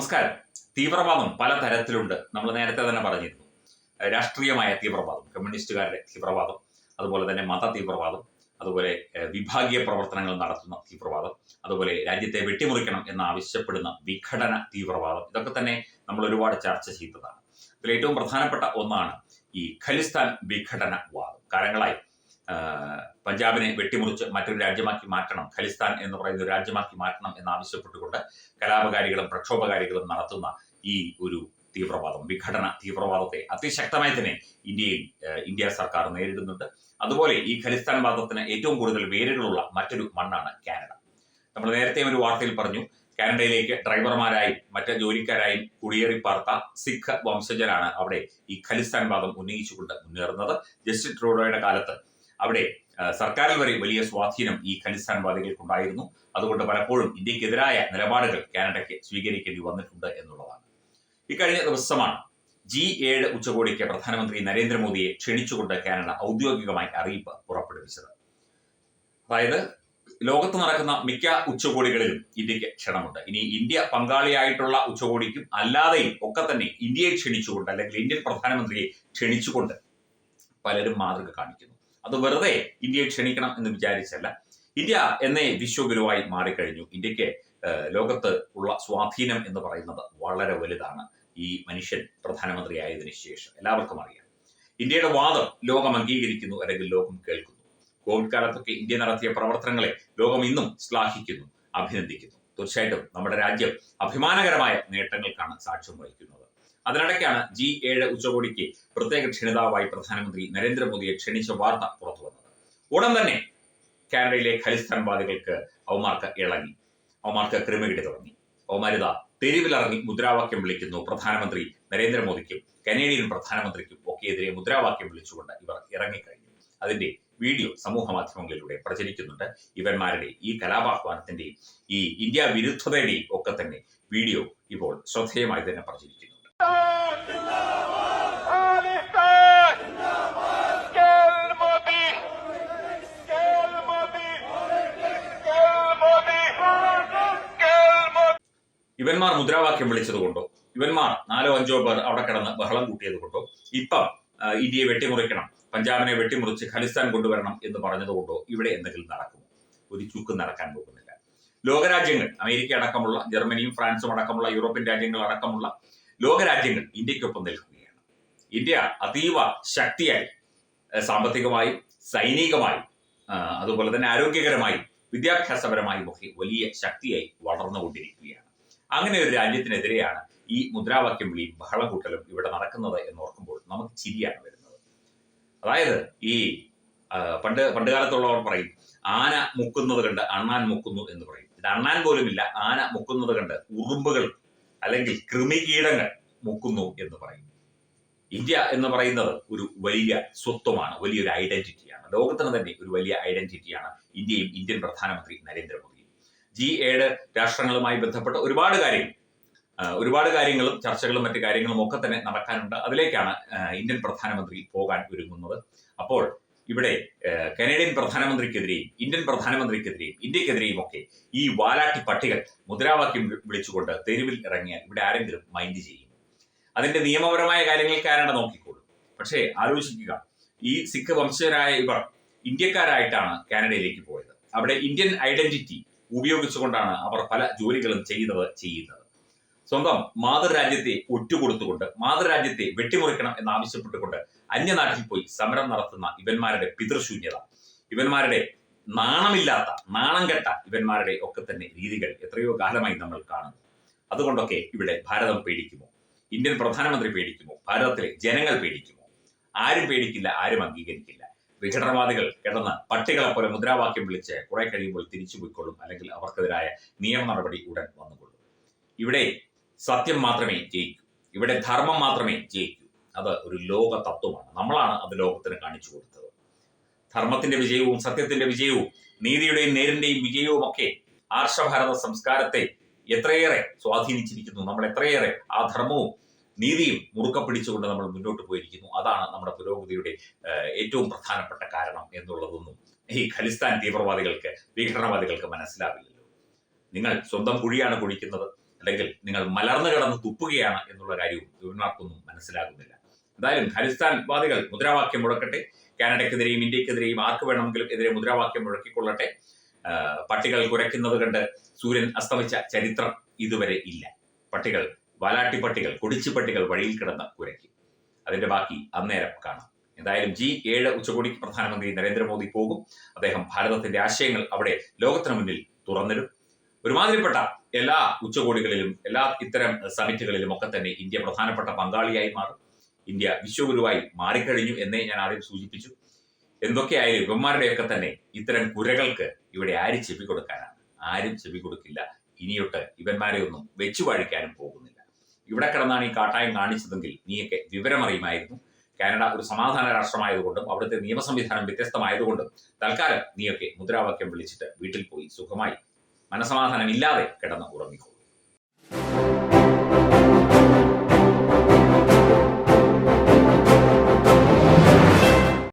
നമസ്കാരം. തീവ്രവാദം പല തരത്തിലുണ്ട്. നമ്മൾ നേരത്തെ തന്നെ പറഞ്ഞിരുന്നു. രാഷ്ട്രീയമായ തീവ്രവാദം കമ്മ്യൂണിസ്റ്റുകാരുടെ തീവ്രവാദം അതുപോലെ തന്നെ മത തീവ്രവാദം അതുപോലെ വിഭാഗീയ പ്രവർത്തനങ്ങൾ നടത്തുന്ന തീവ്രവാദം അതുപോലെ രാജ്യത്തെ വെട്ടിമുറിക്കണം എന്ന് ആവശ്യപ്പെടുന്ന വിഘടന തീവ്രവാദം ഇതൊക്കെ തന്നെ നമ്മൾ ഒരുപാട് ചർച്ച ചെയ്തതാണ്. അതിൽ ഏറ്റവും പ്രധാനപ്പെട്ട ഒന്നാണ് ഈ ഖലിസ്ഥാൻ വിഘടനവാദം. കാലങ്ങളായി പഞ്ചാബിനെ വെട്ടിമുറിച്ച് മറ്റൊരു രാജ്യമാക്കി മാറ്റണം ഖലിസ്ഥാൻ എന്ന് പറയുന്ന ഒരു രാജ്യമാക്കി മാറ്റണം എന്നാവശ്യപ്പെട്ടുകൊണ്ട് കലാപകാരികളും പ്രക്ഷോഭകാരികളും നടത്തുന്ന ഈ ഒരു തീവ്രവാദം വിഘടന തീവ്രവാദത്തെ അതിശക്തമായി തന്നെ ഇന്ത്യയിൽ ഇന്ത്യ സർക്കാർ നേരിടുന്നുണ്ട്. അതുപോലെ ഈ ഖലിസ്ഥാൻ വാദത്തിന് ഏറ്റവും കൂടുതൽ വേരുകളുള്ള മറ്റൊരു മണ്ണാണ് കാനഡ. നമ്മൾ നേരത്തെ ഒരു വാർത്തയിൽ പറഞ്ഞു കാനഡയിലേക്ക് ഡ്രൈവർമാരായും മറ്റ് ജോലിക്കാരായും കുടിയേറി പാർത്ത സിഖ് വംശജരാണ് അവിടെ ഈ ഖലിസ്ഥാൻ വാദം ഉന്നയിച്ചുകൊണ്ട് മുന്നേറുന്നത്. ജസ്റ്റിസ് ട്രൂഡോയുടെ കാലത്ത് അവിടെ സർക്കാരിൽ വരെ വലിയ സ്വാധീനം ഈ ഖലിസ്ഥാൻവാദികൾക്കുണ്ടായിരുന്നു. അതുകൊണ്ട് പലപ്പോഴും ഇന്ത്യക്കെതിരായ നിലപാടുകൾ കാനഡയ്ക്ക് സ്വീകരിക്കേണ്ടി വന്നിട്ടുണ്ട് എന്നുള്ളതാണ്. ഇക്കഴിഞ്ഞ ദിവസമാണ് ജി ഏഴ് ഉച്ചകോടിക്ക് പ്രധാനമന്ത്രി നരേന്ദ്രമോദിയെ ക്ഷണിച്ചുകൊണ്ട് കാനഡ ഔദ്യോഗികമായി അറിയിപ്പ് പുറപ്പെടുവിച്ചത്. അതായത് ലോകത്ത് നടക്കുന്ന മിക്ക ഉച്ചകോടികളിലും ഇന്ത്യയ്ക്ക് ക്ഷണമുണ്ട്. ഇനി ഇന്ത്യ പങ്കാളിയായിട്ടുള്ള ഉച്ചകോടിക്കും അല്ലാതെയും ഒക്കെ തന്നെ ഇന്ത്യയെ ക്ഷണിച്ചുകൊണ്ട് അല്ലെങ്കിൽ ഇന്ത്യൻ പ്രധാനമന്ത്രിയെ ക്ഷണിച്ചുകൊണ്ട് പലരും മാതൃക കാണിക്കുന്നു. അത് വെറുതെ ഇന്ത്യയെ ക്ഷണിക്കണം എന്ന് വിചാരിച്ചല്ല. ഇന്ത്യ എന്നേ വിശ്വഗുരുവായി മാറിക്കഴിഞ്ഞു. ഇന്ത്യയ്ക്ക് ലോകത്ത് ഉള്ള സ്വാധീനം എന്ന് പറയുന്നത് വളരെ വലുതാണ്. ഈ മനുഷ്യൻ പ്രധാനമന്ത്രിയായതിനു ശേഷം. എല്ലാവർക്കും അറിയാം. ഇന്ത്യയുടെ വാദം ലോകം അംഗീകരിക്കുന്നു അല്ലെങ്കിൽ ലോകം കേൾക്കുന്നു. കോവിഡ് കാലത്തൊക്കെ ഇന്ത്യ നടത്തിയ പ്രവർത്തനങ്ങളെ ലോകം ഇന്നും ശ്ലാഘിക്കുന്നു അഭിനന്ദിക്കുന്നു. തീർച്ചയായിട്ടും നമ്മുടെ രാജ്യം അഭിമാനകരമായ നേട്ടങ്ങൾക്കാണ് സാക്ഷ്യം വഹിക്കുന്നത് അതിനിടയ്ക്കാണ് ജി ഏഴ് ഉച്ചകോടിക്ക് പ്രത്യേക ക്ഷണിതാവായി പ്രധാനമന്ത്രി നരേന്ദ്രമോദിയെ ക്ഷണിച്ച വാർത്ത പുറത്തു വന്നത്. ഉടൻ തന്നെ കാനഡയിലെ ഖലിസ്ഥാൻവാദികൾക്ക് അവമാർക്ക് ഇളങ്ങി അവമാർക്ക് ക്രിമികിടി തുടങ്ങി. അവമാരിത തെരുവിലിറങ്ങി മുദ്രാവാക്യം വിളിക്കുന്നു പ്രധാനമന്ത്രി നരേന്ദ്രമോദിക്കും കനേഡിയൻ പ്രധാനമന്ത്രിക്കും ഒക്കെ എതിരെ മുദ്രാവാക്യം വിളിച്ചുകൊണ്ട് ഇവർ ഇറങ്ങിക്കഴിഞ്ഞു. അതിന്റെ വീഡിയോ സമൂഹ മാധ്യമങ്ങളിലൂടെ പ്രചരിക്കുന്നുണ്ട്. ഇവന്മാരുടെ ഈ കലാപാഹ്വാനത്തിന്റെയും ഈ ഇന്ത്യ വിരുദ്ധതയുടെയും ഒക്കെ തന്നെ വീഡിയോ ഇപ്പോൾ ശ്രദ്ധേയമായി തന്നെ പ്രചരിക്കുന്നുണ്ട് ഇവന്മാർ മുദ്രാവാക്യം വിളിച്ചത് കൊണ്ടോ? ഇവന്മാർ നാലോ അഞ്ചോ പേർ അവിടെ കിടന്ന് ബഹളം കൂട്ടിയത് കൊണ്ടോ? ഇപ്പം ഇന്ത്യയെ വെട്ടിമുറിക്കണം പഞ്ചാബിനെ വെട്ടിമുറിച്ച് ഖലിസ്ഥാൻ കൊണ്ടുവരണം എന്ന് പറഞ്ഞതുകൊണ്ടോ ഇവിടെ എന്തെങ്കിലും നടക്കുമോ? ഒരു ചുക്കും നടക്കാൻ പോകുന്നില്ല. ലോകരാജ്യങ്ങൾ അമേരിക്ക അടക്കമുള്ള ജർമ്മനിയും ഫ്രാൻസും അടക്കമുള്ള യൂറോപ്യൻ രാജ്യങ്ങൾ അടക്കമുള്ള ലോകരാജ്യങ്ങൾ ഇന്ത്യക്കൊപ്പം നിൽക്കുകയാണ്. ഇന്ത്യ അതീവ ശക്തിയായി സാമ്പത്തികമായും സൈനികമായും അതുപോലെ തന്നെ ആരോഗ്യകരമായും വിദ്യാഭ്യാസപരമായും ഒക്കെ വലിയ ശക്തിയായി വളർന്നുകൊണ്ടിരിക്കുകയാണ്. അങ്ങനെ ഒരു രാജ്യത്തിനെതിരെയാണ് ഈ മുദ്രാവാക്യം വിളിയും ബഹളം കൂട്ടലും ഇവിടെ നടക്കുന്നത് എന്ന് ഓർക്കുമ്പോൾ നമുക്ക് ചിരിയാണ് വരുന്നത്. അതായത് ഈ പണ്ട് കാലത്തുള്ളവർ പറയും ആന മുക്കുന്നത് കണ്ട് അണ്ണാൻ മുക്കുന്നു എന്ന് പറയും. ഇത് അണ്ണാൻ പോലുമില്ല ആന മുക്കുന്നത് കണ്ട് ഉറുമ്പുകൾ അല്ലെങ്കിൽ കൃമികീടങ്ങൾ മുക്കുന്നു എന്ന് പറയും ഇന്ത്യ എന്ന് പറയുന്നത് ഒരു വലിയ സ്വത്വമാണ് വലിയൊരു ഐഡന്റിറ്റിയാണ്. ലോകത്തിന് തന്നെ ഒരു വലിയ ഐഡന്റിറ്റിയാണ് ഇന്ത്യയും ഇന്ത്യൻ പ്രധാനമന്ത്രി നരേന്ദ്രമോദിയും. ജി ഏഴ് രാഷ്ട്രങ്ങളുമായി ബന്ധപ്പെട്ട ഒരുപാട് കാര്യങ്ങൾ ഒരുപാട് കാര്യങ്ങളും ചർച്ചകളും മറ്റു കാര്യങ്ങളും ഒക്കെ തന്നെ നടക്കാനുണ്ട്. അതിലേക്കാണ് ഇന്ത്യൻ പ്രധാനമന്ത്രി പോകാൻ ഒരുങ്ങുന്നത്. അപ്പോൾ ഇവിടെ കനേഡിയൻ പ്രധാനമന്ത്രിക്കെതിരെയും ഇന്ത്യൻ പ്രധാനമന്ത്രിക്കെതിരെയും ഇന്ത്യക്കെതിരെയും ഒക്കെ ഈ വാലാട്ടി പട്ടികൾ മുദ്രാവാക്യം വിളിച്ചുകൊണ്ട് തെരുവിൽ ഇറങ്ങിയാൽ ഇവിടെ ആരെങ്കിലും മൈൻഡ് ചെയ്യും. അതിന്റെ നിയമപരമായ കാര്യങ്ങൾ കാനഡ നോക്കിക്കോളും? പക്ഷേ ആലോചിക്കുക. ഈ സിഖ് വംശജരായ ഇവർ ഇന്ത്യക്കാരായിട്ടാണ് കാനഡയിലേക്ക് പോയത്. അവിടെ ഇന്ത്യൻ ഐഡന്റിറ്റി ഉപയോഗിച്ചുകൊണ്ടാണ് അവർ പല ജോലികളും ചെയ്യുന്നത് ചെയ്യുന്നത്. സ്വന്തം മാതൃരാജ്യത്തെ ഒറ്റുകൊടുത്തുകൊണ്ട് മാതൃരാജ്യത്തെ വെട്ടിമുറിക്കണം എന്നാവശ്യപ്പെട്ടുകൊണ്ട് അന്യനാട്ടിൽ പോയി സമരം നടത്തുന്ന ഇവന്മാരുടെ പിതൃശൂന്യത. ഇവന്മാരുടെ നാണമില്ലാത്ത നാണം കെട്ട ഇവന്മാരുടെ ഒക്കെ തന്നെ രീതികൾ എത്രയോ കാലമായി നമ്മൾ കാണുന്നു. അതുകൊണ്ടൊക്കെ ഇവിടെ ഭാരതം പേടിക്കുമോ? ഇന്ത്യൻ പ്രധാനമന്ത്രി പേടിക്കുമോ? ഭാരതത്തിലെ ജനങ്ങൾ പേടിക്കുമോ? ആരും പേടിക്കില്ല ആരും അംഗീകരിക്കില്ല. വിഘടനവാദികൾ കിടന്ന് പട്ടികളെ പോലെ മുദ്രാവാക്യം വിളിച്ച് കുറെ കഴിയുമ്പോൾ തിരിച്ചു പോയിക്കൊള്ളും അല്ലെങ്കിൽ അവർക്കെതിരായ നിയമ നടപടി ഉടൻ വന്നുകൊള്ളും. ഇവിടെ സത്യം മാത്രമേ ജയിക്കൂ. ഇവിടെ ധർമ്മം മാത്രമേ ജയിക്കൂ. അത് ഒരു ലോക തത്വമാണ്. നമ്മളാണ് അത് ലോകത്തിന് കാണിച്ചു കൊടുത്തത്. ധർമ്മത്തിന്റെ വിജയവും സത്യത്തിന്റെ വിജയവും നീതിയുടെയും നേരിന്റെയും വിജയവും ഒക്കെ ആർഷഭാരത സംസ്കാരത്തെ എത്രയേറെ സ്വാധീനിച്ചിരിക്കുന്നു. നമ്മൾ എത്രയേറെ ആ ധർമ്മവും നീതിയും മുറുക്ക പിടിച്ചുകൊണ്ട് നമ്മൾ മുന്നോട്ട് പോയിരിക്കുന്നു. അതാണ് നമ്മുടെ പുരോഗതിയുടെ ഏറ്റവും പ്രധാനപ്പെട്ട കാരണം എന്നുള്ളതൊന്നും ഈ ഖലിസ്ഥാൻ തീവ്രവാദികൾക്ക് വിഘടനവാദികൾക്ക് മനസ്സിലാവില്ലല്ലോ. നിങ്ങൾ സ്വന്തം കുഴിയാണ് കുഴിക്കുന്നത്. അല്ലെങ്കിൽ നിങ്ങൾ മലർന്നു കിടന്ന് തുപ്പുകയാണ് എന്നുള്ള കാര്യവും ഇവന്മാർക്കൊന്നും മനസ്സിലാകുന്നില്ല. എന്തായാലും ഖലിസ്ഥാൻ വാദികൾ മുദ്രാവാക്യം മുഴക്കട്ടെ. കാനഡയ്ക്കെതിരെയും ഇന്ത്യക്കെതിരെയും ആർക്ക് വേണമെങ്കിലും എതിരെ മുദ്രാവാക്യം മുഴക്കിക്കൊള്ളട്ടെ. പട്ടികൾ കുരയ്ക്കുന്നത് കണ്ട് സൂര്യൻ അസ്തമിച്ച ചരിത്രം ഇതുവരെ ഇല്ല. പട്ടികൾ വാലാട്ടി പട്ടികൾ കൊടിച്ചു പട്ടികൾ വഴിയിൽ കിടന്ന് കുരയ്ക്കും. അതിന്റെ ബാക്കി അന്നേരം കാണാം. എന്തായാലും ജി ഏഴ് ഉച്ചകോടിക്ക് പ്രധാനമന്ത്രി നരേന്ദ്രമോദി പോകും. അദ്ദേഹം ഭാരതത്തിന്റെ ആശയങ്ങൾ അവിടെ ലോകത്തിന് മുന്നിൽ തുറന്നിടും. ഒരുമാതിരിപ്പെട്ട എല്ലാ ഉച്ചകോടികളിലും എല്ലാ ഇത്തരം സമിറ്റുകളിലും ഒക്കെ തന്നെ ഇന്ത്യ പ്രധാനപ്പെട്ട പങ്കാളിയായി മാറും. ഇന്ത്യ വിശ്വഗുരുവായി മാറിക്കഴിഞ്ഞു എന്നേ ഞാൻ ആദ്യം സൂചിപ്പിച്ചു. എന്തൊക്കെയായാലും ഇവന്മാരുടെയൊക്കെ തന്നെ ഇത്തരം കുരകൾക്ക് ഇവിടെ ആരും ചെവി കൊടുക്കാനാണ്. ആരും ചെവി കൊടുക്കില്ല. ഇനിയൊട്ട് ഇവന്മാരെ ഒന്നും വെച്ചു വാഴിക്കാനും പോകുന്നില്ല. ഇവിടെ കിടന്നാണ് ഈ കാട്ടായം കാണിച്ചതെങ്കിൽ നീയൊക്കെ വിവരമറിയുമായിരുന്നു. കാനഡ ഒരു സമാധാന രാഷ്ട്രമായതുകൊണ്ടും അവിടുത്തെ നിയമസംവിധാനം വ്യത്യസ്തമായതുകൊണ്ടും തൽക്കാലം നീയൊക്കെ മുദ്രാവാക്യം വിളിച്ചിട്ട് വീട്ടിൽ പോയി സുഖമായി മനസമാധാനമില്ലാതെ കിടന്ന് ഉറങ്ങിക്കോളൂ.